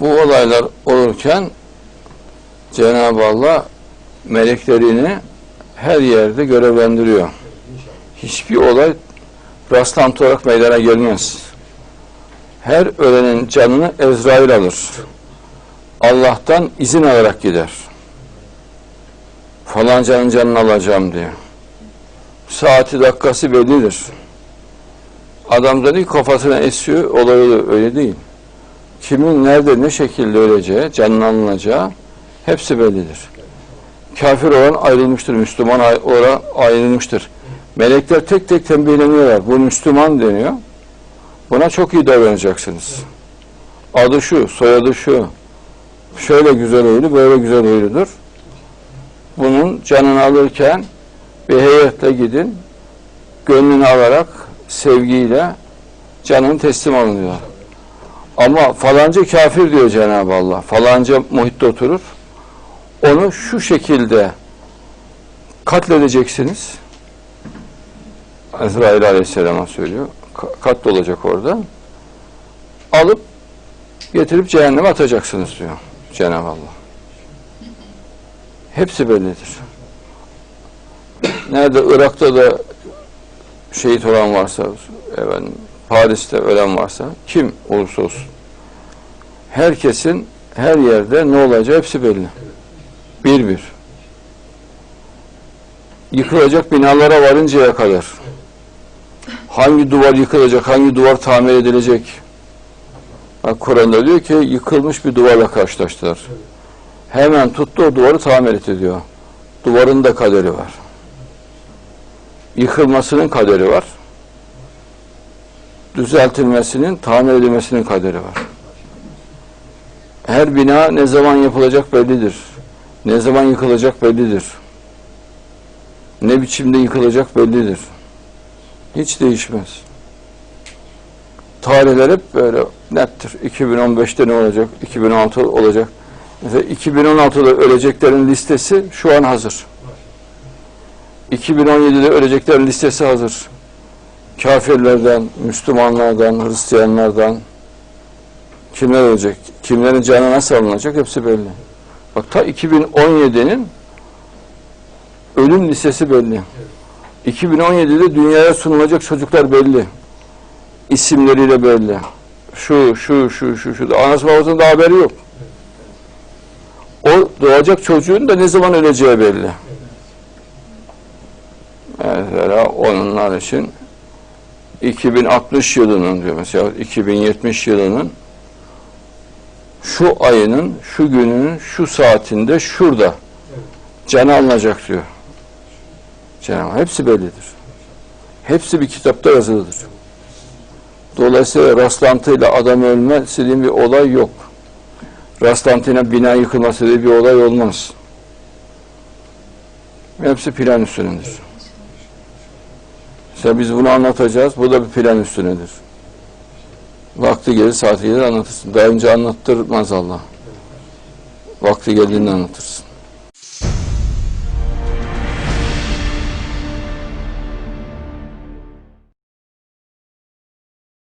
bu olaylar olurken Cenab-ı Allah meleklerini her yerde görevlendiriyor. Hiçbir olay rastlantı olarak meydana gelmez. Her ölenin canını Ezrail alır. Allah'tan izin alarak gider. Falancanın canını alacağım diye. Saati dakikası bellidir. Adam da kafasına esiyor, olayı öyle değil. Kimin nerede ne şekilde öleceği, canının alınacağı hepsi bellidir. Kafir olan ayrılmıştır, Müslüman olan ayrılmıştır. Melekler tek tek tembihleniyorlar. Bu Müslüman deniyor. Buna çok iyi davranacaksınız. Adı şu, soyadı şu. Şöyle güzel huylu, böyle güzel huyludur. Bunun canını alırken bir heyetle gidin, gönlünü alarak sevgiyle canını teslim alın diyor. Ama falanca kafir diyor Cenab-ı Allah. Falanca muhitte oturur. Onu şu şekilde katledeceksiniz. Ezrail Aleyhisselam'a söylüyor. Ka- Katlolacak orada. Alıp getirip cehenneme atacaksınız diyor Cenab-ı Allah. Hepsi bellidir. Nerede Irak'ta da şehit olan varsa, efendim, Paris'te ölen varsa, kim olursa olsun, herkesin her yerde ne olacağı hepsi belli. Bir bir. Yıkılacak binalara varıncaya kadar. Hangi duvar yıkılacak, hangi duvar tamir edilecek? Kur'an'da diyor ki yıkılmış bir duvarla karşılaştılar. Hemen tuttu o duvarı tamir etti diyor. Duvarın da kaderi var. Yıkılmasının kaderi var. Düzeltilmesinin, tamir edilmesinin kaderi var. Her bina ne zaman yapılacak bellidir. Ne zaman yıkılacak bellidir. Ne biçimde yıkılacak bellidir. Hiç değişmez. Tarihler hep böyle nettir. 2015'te ne olacak? 2016 olacak. Mesela 2016'da öleceklerin listesi şu an hazır. 2017'de öleceklerin listesi hazır. Kafirlerden, Müslümanlardan, Hristiyanlardan kimler ölecek? Kimlerin canı nasıl alınacak? Hepsi belli. Bak ta 2017'nin ölüm listesi belli. 2017'de dünyaya sunulacak çocuklar belli. İsimleriyle belli. Şu, şu, şu, şu, şu. Anası babasının da haberi yok. O doğacak çocuğun da ne zaman öleceği belli. Mesela onunlar için 2060 yılının diyor mesela 2070 yılının şu ayının, şu gününün, şu saatinde, şurada canı alınacak diyor. Cenab-ı Hepsi bellidir. Hepsi bir kitapta yazılıdır. Dolayısıyla rastlantıyla adam ölmesi diye bir olay yok. Rastlantıyla bina yıkılması diye bir olay olmaz. Hepsi plan üstündedir. Mesela biz bunu anlatacağız. Bu da bir plan üstünedir. Vakti gelir, saati gelir anlatırsın. Daha önce anlattırmaz Allah. Vakti geldiğinde anlatırsın.